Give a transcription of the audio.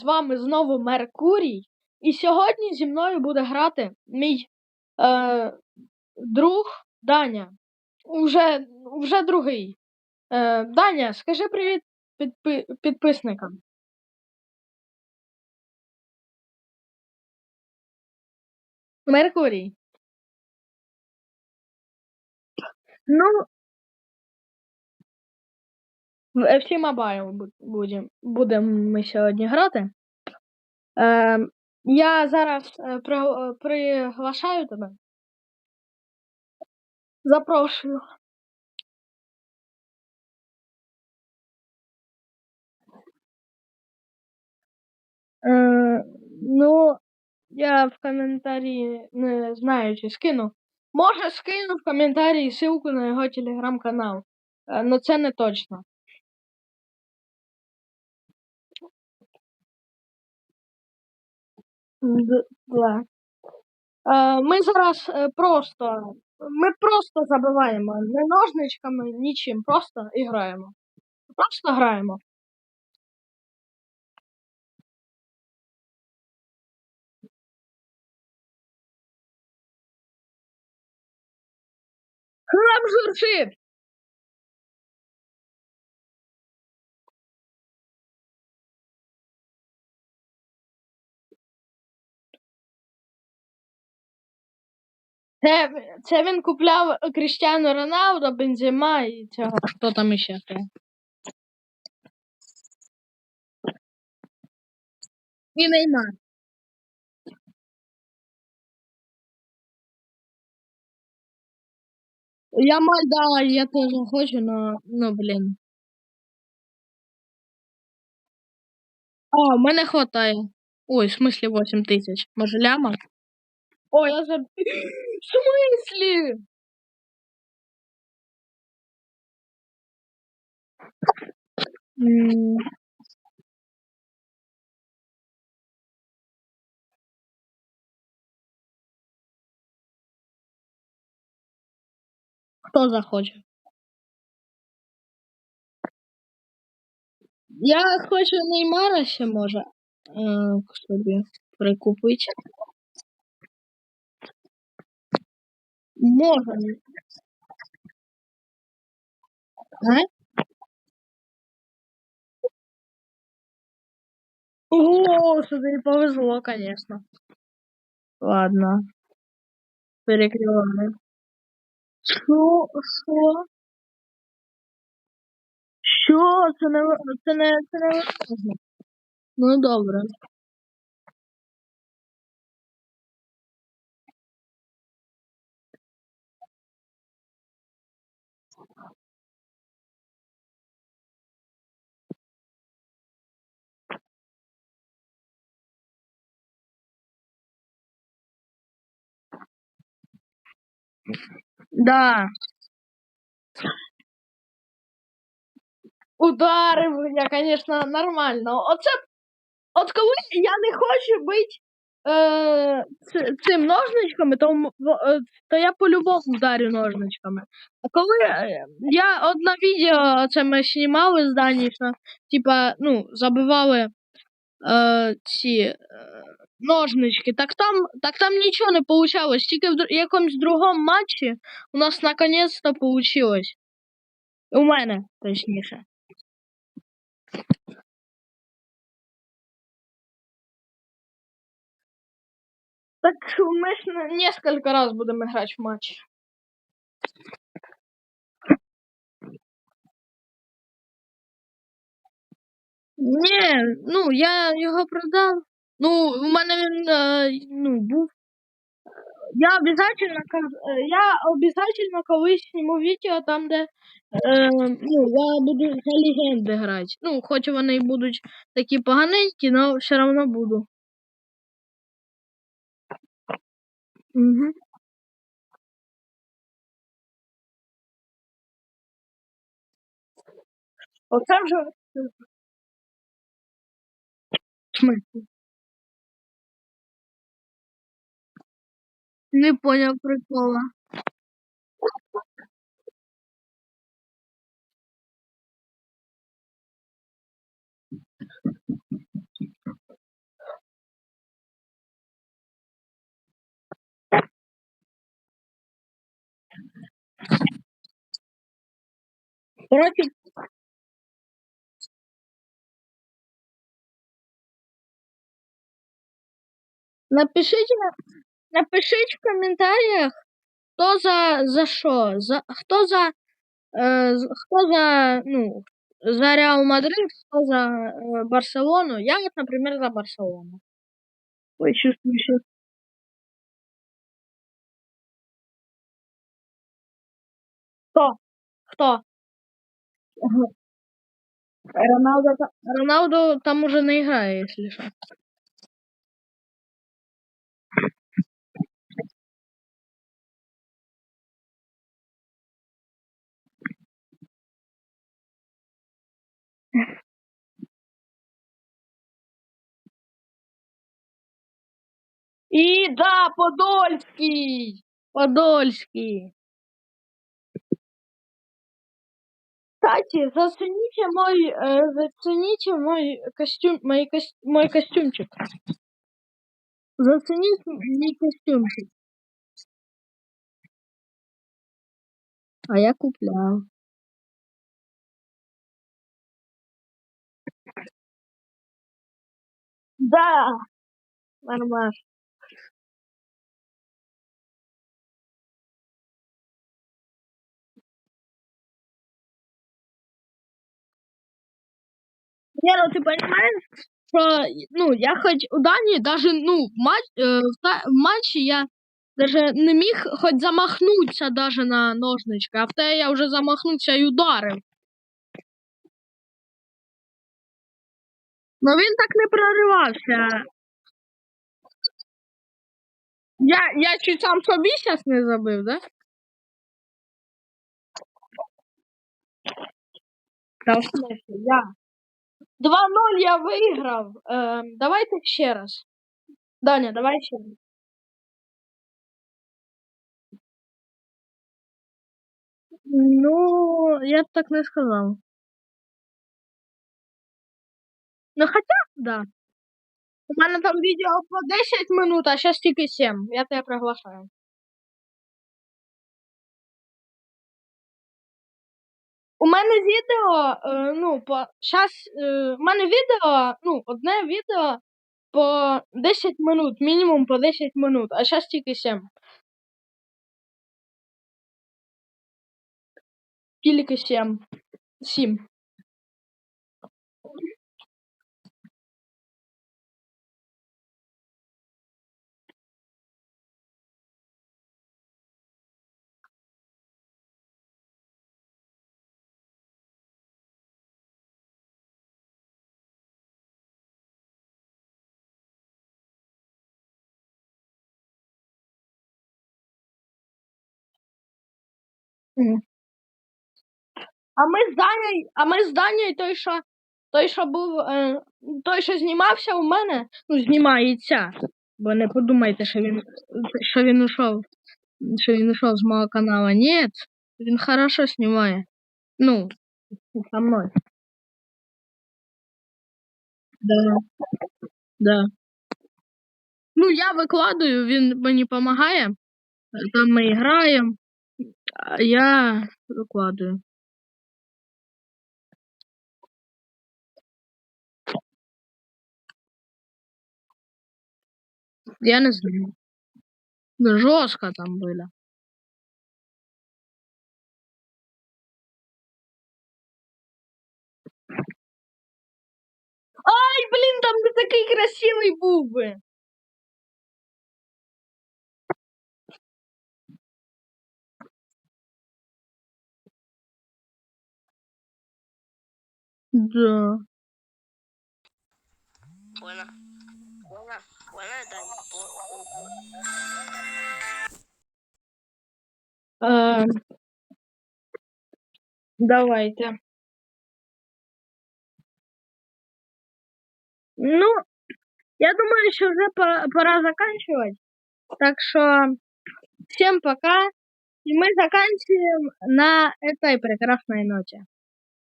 З вами знову Меркурій, і сьогодні зі мною буде грати мій е, друг Даня. Уже, вже другий. Е, Даня, скажи привіт підпи- підписникам. Меркурій. Ну, в FC Mobile бу- будем, будемо ми сьогодні грати. Е, я зараз е, при, приглашаю тебе. Запрошую. Е, ну, я в коментарі не знаю, чи скину. Може, скину в коментарі ссылку на його телеграм-канал. Е, Ну це не точно. Да. Е, Ми зараз е, просто. Ми просто забиваємо не ножничками, нічим, просто і граємо. Просто граємо. Хлам журчить! Це, це він купляв Кріштіану Роналдо, Бензема і цього. Хто там іще? І Неймар. Я маль, да, я тоже хочу, но, ну, блін. А, у мене хватає. Ой, в смысле 8 тисяч. Може ляма? Ой, я заб... В смысле? М, Хто захоче? Я хочу Неймара ще може. Е, собі прикупити. Може. А? О, що тобі повезло, конечно. Ладно. Перекриваю. Що? Що? Що? Це не це не не. Ну добре. Да. Ударив я, конечно, нормально. Оце, от коли я не хочу бути е, цим ножничками, то, е, то я по-любому вдарю ножничками. А коли е, я одне відео це ми знімали з Дані, що, типа, ну, забивали е, ці е, ножнички, так там, так там нічого не вийшло. Тільки в якомусь другому матчі у нас наконець-то вийшло. У мене, точніше. Так мы ж несколько раз будем играть в матч. Ні, ну я його продав. Ну, у мене він е, ну, був. Я обязательно, е, я обязательно колись зніму відео там, де е, ну, я буду за легенди грати. Ну, хоч вони і будуть такі поганенькі, але все одно буду. Угу. Оце вже в Не понял прикола. Короче, напишите напишите в комментариях, кто за, за что, за, кто за, э, з- кто за, ну, за Реал Мадрид, кто за э, Барселону. Я вот, например, за Барселону. Ой, чувствую щас- Кто? Кто? Роналдо, Роналдо там уже не играет, если что. И да, Подольский! Подольский! Кстати, зацените мой, э, зацените мой костюм, мой, кос- мой костюмчик. Зацените мой костюмчик. А я куплял. Да, нормально. Не, ну ты понимаешь, что, ну, я хоть у Дании даже, ну, в, матч, э, в, та- в матчі я даже не міг хоч замахнутися даже на ножнички, а в те я вже замахнувся і ударив. Ну він так не проривався. Я, я чуть сам собі зараз не забив, да? Та в смысле, я. 2-0 я виграв. Ем, давайте ще раз. Даня, давай ще раз. Ну, я так не сказав. Ну, хоча, да. У мене там відео по 10 минут, а зараз тільки 7. Я тебе приглашаю. У мене відео, е, ну, по щас, е, у мене відео, ну, одне відео по 10 минут, мінімум по 10 минут, а зараз тільки 7. Тільки 7. 7. А ми з Данією, а ми з Данією той, що той, що був, е, той, що знімався у мене, ну, знімається. Бо не подумайте, що він, що він ушов, що він ушов з мого каналу. Ні, він хорошо знімає. Ну, со мною. Да. Да. Ну, я викладаю, він мені допомагає. Там ми граємо, я викладаю. Я не знаю. Жорстко там було. Ай, блін, там ти такий красивий був би. Да. Buena. Buena. Buena, Dani. Е, давайте. Ну, я думаю, что уже по- пора заканчивать. Так что всем пока. И мы заканчиваем на этой прекрасной ноте.